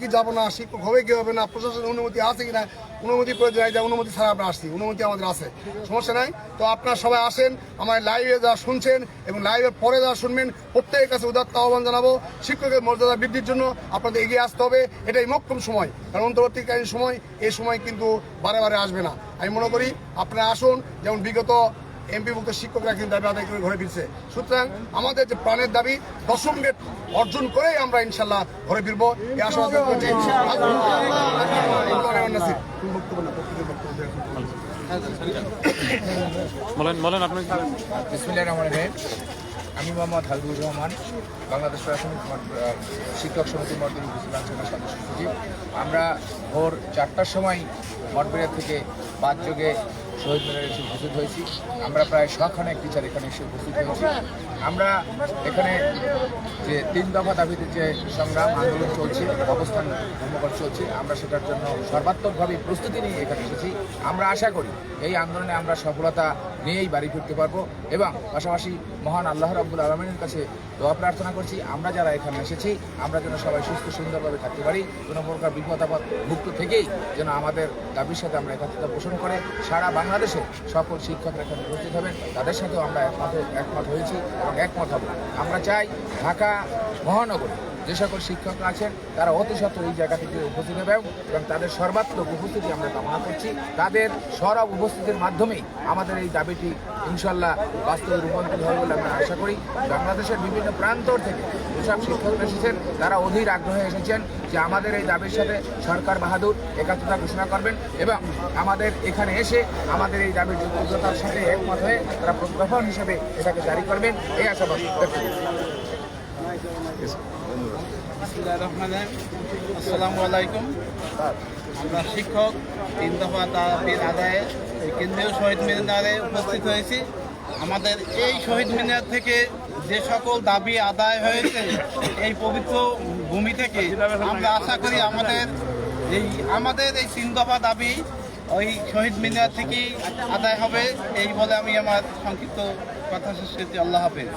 কি, যাব না শিক্ষক হবে কি হবে না, প্রশাসনের অনুমতি আছে কিনা, অনুমতি প্রয়োজন নাই, যে অনুমতি ছাড়া আমরা আসছি, অনুমতি আমাদের আছে, সমস্যা নাই। তো আপনারা সবাই আসেন, আমার লাইভে যা শুনছেন এবং লাইভের পরে যা শুনবেন, প্রত্যেকের কাছে উদাত্ত আহ্বান জানাব, শিক্ষকের মর্যাদা বৃদ্ধির জন্য আপনাদের এগিয়ে আসতে হবে, এটাই মক্ষম সময়, কারণ অন্তর্বর্তীকালীন সময়, এই সময় কিন্তু বারে বারে আসবে না। আমি মনে করি, আপনারা আসুন, যেমন বিগত এমপিভুক্ত শিক্ষকরা কিন্তু দাবি আদায় করে ঘরে ফিরছে। সুতরাং আমাদের যে প্রাণের দাবি দশম গেট অর্জন করেই আমরা ইনশাল্লাহ ঘরে ফিরবো। এই আশাবাদ করছি। আমি মোহাম্মদ হাবিবুর রহমান বাংলাদেশ প্রাথমিক শিক্ষক সমিতি মঠবির উপজেলা সদস্য। সচিব আমরা ভোর চারটার সময় মঠবিরা থেকে পাঁচ যোগে শহীদ মিনারে এসে উপস্থিত হয়েছি। আমরা প্রায় শখানেক টিচার এখানে এসে উপস্থিত হয়েছি। আমরা এখানে যে তিন দফা দাবিতে যে সংগ্রাম, আন্দোলন চলছে, অবস্থান ধর্মঘট চলছে, আমরা সেটার জন্য সর্বাত্মকভাবে প্রস্তুতি নিয়ে এখানে এসেছি। আমরা আশা করি এই আন্দোলনে আমরা সফলতা নিয়েই বাড়ি ফিরতে পারব এবং পাশাপাশি মহান আল্লাহ রাব্বুল আলমিনের কাছে দোয়া প্রার্থনা করছি, আমরা যারা এখানে এসেছি, আমরা যেন সবাই সুস্থ সুন্দরভাবে থাকতে পারি, কোনো প্রকার বিপদ আপদ মুক্ত থেকেই যেন আমাদের দাবির সাথে আমরা একাত্মতা পোষণ করে, সারা বাংলাদেশে সকল শিক্ষকরা এখানে উপস্থিত হবেন। তাদের সাথেও আমরা একমত একমত হয়েছি এবং একমত হব। আমরা চাই ঢাকা মহানগরে যে সকল শিক্ষকরা আছেন, তারা অতি সত্ত্বর এই জায়গা থেকে উপস্থিত হবে এবং তাদের সর্বাত্মক উপস্থিতি আমরা কামনা করছি। তাদের সরব উপস্থিতির মাধ্যমেই আমাদের এই দাবিটি ইনশাল্লাহ বাস্তবে রূপান্তরিত হবে বলে আমরা আশা করি। বাংলাদেশের বিভিন্ন প্রান্তর থেকে যেসব শিক্ষকরা এসেছেন, তারা অধীর আগ্রহে এসেছেন যে আমাদের এই দাবির সাথে সরকার বাহাদুর একাত্মতা ঘোষণা করবেন এবং আমাদের এখানে এসে আমাদের এই দাবির যোগ্যতার সাথে একমত হয়ে তারা প্রজ্ঞাপন হিসেবে এটাকে জারি করবেন। এই আশাবাদ আমরা শিক্ষক তিন দফা দাবির আদায়ে কেন্দ্রীয় শহীদ মিনারে উপস্থিত হয়েছি। আমাদের এই শহীদ মিনার থেকে যে সকল দাবি আদায় হয়েছে, এই পবিত্র ভূমি থেকে, আমরা আশা করি আমাদের এই আমাদের এই তিন দফা দাবি ওই শহীদ মিনার থেকেই আদায় হবে, এই বলে আমি আমার সংক্ষিপ্ত কথা শেষ করছি। আল্লাহ হাফেজ।